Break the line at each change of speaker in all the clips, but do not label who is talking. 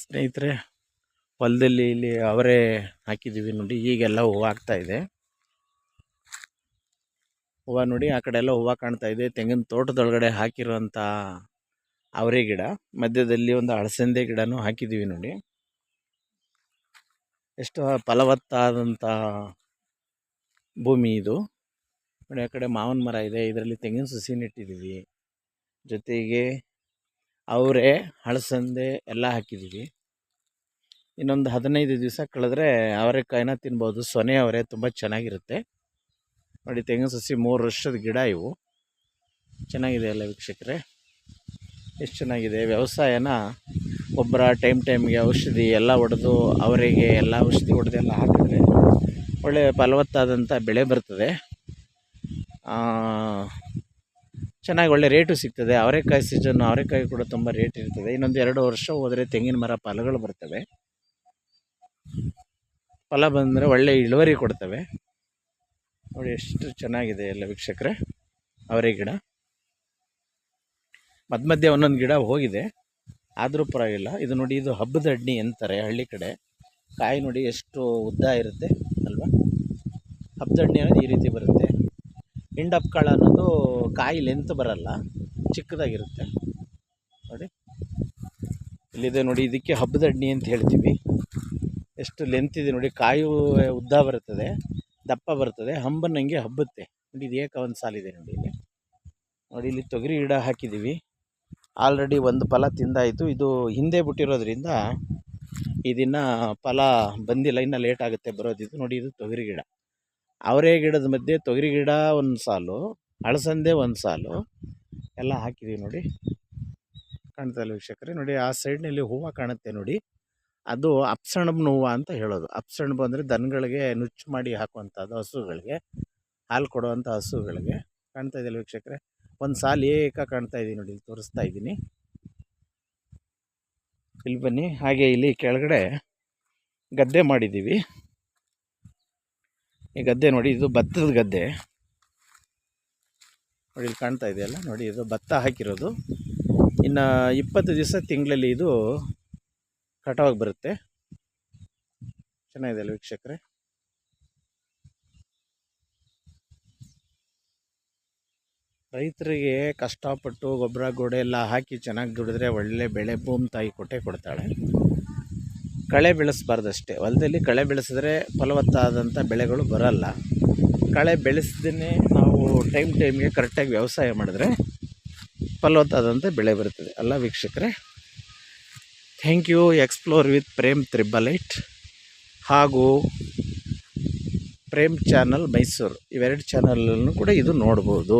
ಸ್ನೇಹಿತರೆ, ಹೊಲದಲ್ಲಿ ಇಲ್ಲಿ ಅವರೇ ಹಾಕಿದ್ದೀವಿ ನೋಡಿ, ಈಗೆಲ್ಲ ಹೂವು ಆಗ್ತಾ ಇದೆ. ಹೂವು ನೋಡಿ, ಆ ಕಡೆ ಎಲ್ಲ ಹೂವು ಕಾಣ್ತಾ ಇದೆ. ತೆಂಗಿನ ತೋಟದೊಳಗಡೆ ಹಾಕಿರುವಂಥ ಅವರೆ ಗಿಡ. ಮಧ್ಯದಲ್ಲಿ ಒಂದು ಅಳಸಂದೆ ಗಿಡನೂ ಹಾಕಿದ್ದೀವಿ ನೋಡಿ. ಎಷ್ಟು ಫಲವತ್ತಾದಂಥ ಭೂಮಿ ಇದು. ನೋಡಿ, ಆ ಕಡೆ ಮಾವಿನ ಮರ ಇದೆ. ಇದರಲ್ಲಿ ತೆಂಗಿನ ಸಸಿ ನೆಟ್ಟಿದ್ದೀವಿ ಜೊತೆಗೆ ಅವರೆ ಹಳಸಂದೆ ಎಲ್ಲ ಹಾಕಿದ್ದೀವಿ ಇನ್ನೊಂದು ಹದಿನೈದು ದಿವಸ ಕಳೆದ್ರೆ ಅವರೆಕಾಯಿನ ತಿನ್ಬೋದು. ಸೊನೆ ಅವರೆ ತುಂಬ ಚೆನ್ನಾಗಿರುತ್ತೆ. ನೋಡಿ ತೆಂಗಿನ ಸಸಿ ಮೂರು ವರ್ಷದ ಗಿಡ ಇವು. ಚೆನ್ನಾಗಿದೆ ಅಲ್ಲ ವೀಕ್ಷಕರೇ? ಎಷ್ಟು ಚೆನ್ನಾಗಿದೆ. ವ್ಯವಸಾಯನ ಗೊಬ್ಬರ ಟೈಮ್ ಟೈಮ್ಗೆ ಔಷಧಿ ಎಲ್ಲ ಹೊಡೆದು ಅವರಿಗೆ ಎಲ್ಲ ಔಷಧಿ ಹೊಡೆದೆಲ್ಲ ಹಾಕಿದ್ರೆ ಒಳ್ಳೆಯ ಫಲವತ್ತಾದಂಥ ಬೆಳೆ ಬರ್ತದೆ. ಚೆನ್ನಾಗಿ ಒಳ್ಳೆ ರೇಟು ಸಿಗ್ತದೆ, ಅವರೆಕಾಯಿ ಸೀಸನ್ ಅವರೆಕಾಯಿ ಕೂಡ ತುಂಬ ರೇಟ್ ಇರ್ತದೆ. ಇನ್ನೊಂದು ಎರಡು ವರ್ಷ ಹೋದರೆ ತೆಂಗಿನ ಮರ ಫಲಗಳು ಬರ್ತವೆ. ಫಲ ಬಂದರೆ ಒಳ್ಳೆ ಇಳುವರಿ ಕೊಡ್ತವೆ. ನೋಡಿ ಎಷ್ಟು ಚೆನ್ನಾಗಿದೆ ಎಲ್ಲ ವೀಕ್ಷಕರೇ, ಅವರೇ ಗಿಡ. ಮಧ್ಯ ಮಧ್ಯೆ ಒಂದೊಂದು ಗಿಡ ಹೋಗಿದೆ. ಆದರೂ ಪರವಾಗಿಲ್ಲ. ಇದು ನೋಡಿ, ಇದು ಹಬ್ಬದ ಅಡ್ಡಿ ಅಂತಾರೆ ಹಳ್ಳಿ ಕಡೆ. ಕಾಯಿ ನೋಡಿ ಎಷ್ಟು ಉದ್ದ ಇರುತ್ತೆ, ಅಲ್ವಾ? ಹಬ್ಬದ ಅಡ್ಡಿ ಅನ್ನೋದು ಈ ರೀತಿ ಬರುತ್ತೆ. ಹಿಂಡಪ್ ಕಾಳು ಅನ್ನೋದು ಕಾಯಿ ಲೆಂತ್ ಬರಲ್ಲ, ಚಿಕ್ಕದಾಗಿರುತ್ತೆ. ನೋಡಿ. ಇಲ್ಲಿದೆ ನೋಡಿ, ಇದಕ್ಕೆ ಹಬ್ಬದ ಅಡ್ಡಿ ಅಂತ ಹೇಳ್ತೀವಿ. ಎಷ್ಟು ಲೆಂತ್ ಇದೆ ನೋಡಿ, ಕಾಯಿ ಉದ್ದ ಬರುತ್ತದೆ, ದಪ್ಪ ಬರ್ತದೆ ಹಂಬನ್ನಂಗೆ ಹಬ್ಬುತ್ತೆ. ನೋಡಿ, ಇದು ಏಕ ಒಂದು ಸಾಲಿದೆ ನೋಡಿ ಇಲ್ಲಿ. ನೋಡಿ, ಇಲ್ಲಿ ತೊಗರಿ ಗಿಡ ಹಾಕಿದ್ದೀವಿ. ಆಲ್ರೆಡಿ ಒಂದು ಫಲ ತಿಂದಾಯಿತು. ಇದು ಹಿಂದೆ ಬಿಟ್ಟಿರೋದ್ರಿಂದ ಇದನ್ನು ಫಲ ಬಂದಿಲ್ಲ, ಇನ್ನೂ ಲೇಟ್ ಆಗುತ್ತೆ ಬರೋದಿದ್ದು. ನೋಡಿ, ಇದು ತೊಗರಿ ಗಿಡ. ಅವರೇ ಗಿಡದ ಮಧ್ಯೆ ತೊಗರಿ ಗಿಡ ಒಂದು ಸಾಲು ಅಳಸಂದೆ ಒಂದು ಸಾಲು ಎಲ್ಲ ಹಾಕಿದ್ದೀವಿ ನೋಡಿ. ಕಾಣ್ತಾ ಇಲ್ಲ ವೀಕ್ಷಕರೇ ನೋಡಿ ಆ ಸೈಡ್ನಲ್ಲಿ ಹೂವು ಕಾಣುತ್ತೆ ನೋಡಿ. ಅದು ಅಪ್ಸಣಬ್ನ ಹೂವು ಅಂತ ಹೇಳೋದು. ಅಪ್ಸಣಬು ಅಂದರೆ ದನಗಳಿಗೆ ನುಚ್ಚು ಮಾಡಿ ಹಾಕುವಂಥದ್ದು ಹಸುಗಳಿಗೆ ಹಾಲು ಕೊಡುವಂಥ ಹಸುಗಳಿಗೆ. ಕಾಣ್ತಾ ಇದೆಯಲ್ಲ ವೀಕ್ಷಕರೇ ಒಂದು ಸಾಲು ಏಕ ಕಾಣ್ತಾ ಇದ್ದೀನಿ ನೋಡಿ ಇಲ್ಲಿ ತೋರಿಸ್ತಾ ಇದ್ದೀನಿ ಇಲ್ಲಿ ಬನ್ನಿ ಹಾಗೆ ಇಲ್ಲಿ ಕೆಳಗಡೆ ಗದ್ದೆ ಮಾಡಿದ್ದೀವಿ ಈ ಗದ್ದೆ ನೋಡಿ, ಇದು ಭತ್ತದ ಗದ್ದೆ. ನೋಡಿ, ಇಲ್ಲಿ ಕಾಣ್ತಾ ಇದೆಯಲ್ಲ ನೋಡಿ, ಇದು ಭತ್ತ ಹಾಕಿರೋದು. ಇನ್ನು ಇಪ್ಪತ್ತು ದಿವಸ ತಿಂಗಳಲ್ಲಿ ಇದು ಕಟಾವಾಗಿ ಬರುತ್ತೆ. ಚೆನ್ನಾಗಿದೆ ಅಲ್ಲ ವೀಕ್ಷಕರೇ? ರೈತರಿಗೆ ಕಷ್ಟಪಟ್ಟು ಗೊಬ್ಬರ, ಗೋಡೆ ಎಲ್ಲ ಹಾಕಿ ಚೆನ್ನಾಗಿ ದುಡಿದ್ರೆ ಒಳ್ಳೆ ಬೆಳೆ ಭೂಮಿ ತಾಯಿ ಕೊಟ್ಟೆ ಕೊಡ್ತಾಳೆ. ಕಳೆ ಬೆಳೆಸಬಾರ್ದಷ್ಟೇ. ಹೊಲದಲ್ಲಿ ಕಳೆ ಬೆಳೆಸಿದ್ರೆ ಫಲವತ್ತಾದಂಥ ಬೆಳೆಗಳು ಬರಲ್ಲ. ಕಳೆ ಬೆಳೆಸ್ದೇ ನಾವು ಟೈಮ್ ಟೈಮ್ಗೆ ಕರೆಕ್ಟಾಗಿ ವ್ಯವಸಾಯ ಮಾಡಿದ್ರೆ ಫಲವತ್ತಾದಂಥ ಬೆಳೆ ಬರುತ್ತದೆ ಅಲ್ಲ ವೀಕ್ಷಕರೇ? Thank you explore with Prem ತ್ರಿಬಲೈಟ್ ಹಾಗೂ ಪ್ರೇಮ್ ಚಾನಲ್ ಮೈಸೂರು. ಇವೆರಡು ಚಾನಲನ್ನು ಕೂಡ ಇದು ನೋಡ್ಬೋದು.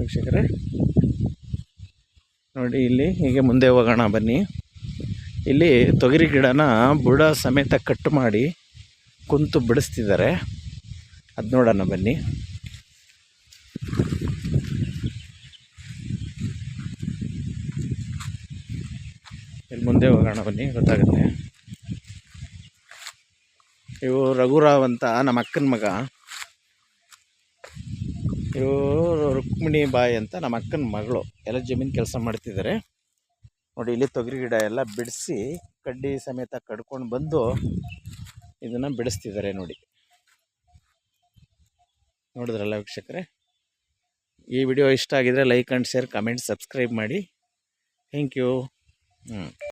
ವೀಕ್ಷಕರೇ, ನೋಡಿ ಇಲ್ಲಿ, ಹೀಗೆ ಮುಂದೆ ಹೋಗೋಣ ಬನ್ನಿ. ಇಲ್ಲಿ ತೊಗರಿ ಗಿಡನ ಬುಡ ಸಮೇತ ಕಟ್ ಮಾಡಿ ಕುಂತು ಬಿಡಿಸ್ತಿದ್ದಾರೆ. ಅದು ನೋಡೋಣ ಬನ್ನಿ. ಇಲ್ಲಿ ಮುಂದೆ ಹೋಗೋಣ ಬನ್ನಿ, ಗೊತ್ತಾಗುತ್ತೆ. ಇವು ರಘುರಾವ್ ಅಂತ ನಮ್ಮ ಅಕ್ಕನ ಮಗ. ಇವರು ರುಕ್ಮಿಣಿ ಬಾಯಿ ಅಂತ ನಮ್ಮ ಅಕ್ಕನ ಮಗಳು. ಎಲ್ಲ ಜಮೀನು ಕೆಲಸ ಮಾಡ್ತಿದ್ದಾರೆ. ನೋಡಿ, ಇಲ್ಲಿ ತೊಗರಿ ಗಿಡ ಎಲ್ಲ ಬಿಡಿಸಿ ಕಡ್ಡಿ ಸಮೇತ ಕಡ್ಕೊಂಡು ಬಂದು ಇದನ್ನು ಬಿಡಿಸ್ತಿದ್ದಾರೆ ನೋಡಿ. ನೋಡಿದ್ರಲ್ಲ ವೀಕ್ಷಕರೇ? ಈ ವಿಡಿಯೋ ಇಷ್ಟ ಆಗಿದರೆ like and share, comment, subscribe ಮಾಡಿ. Thank you. ಹ್ಞೂ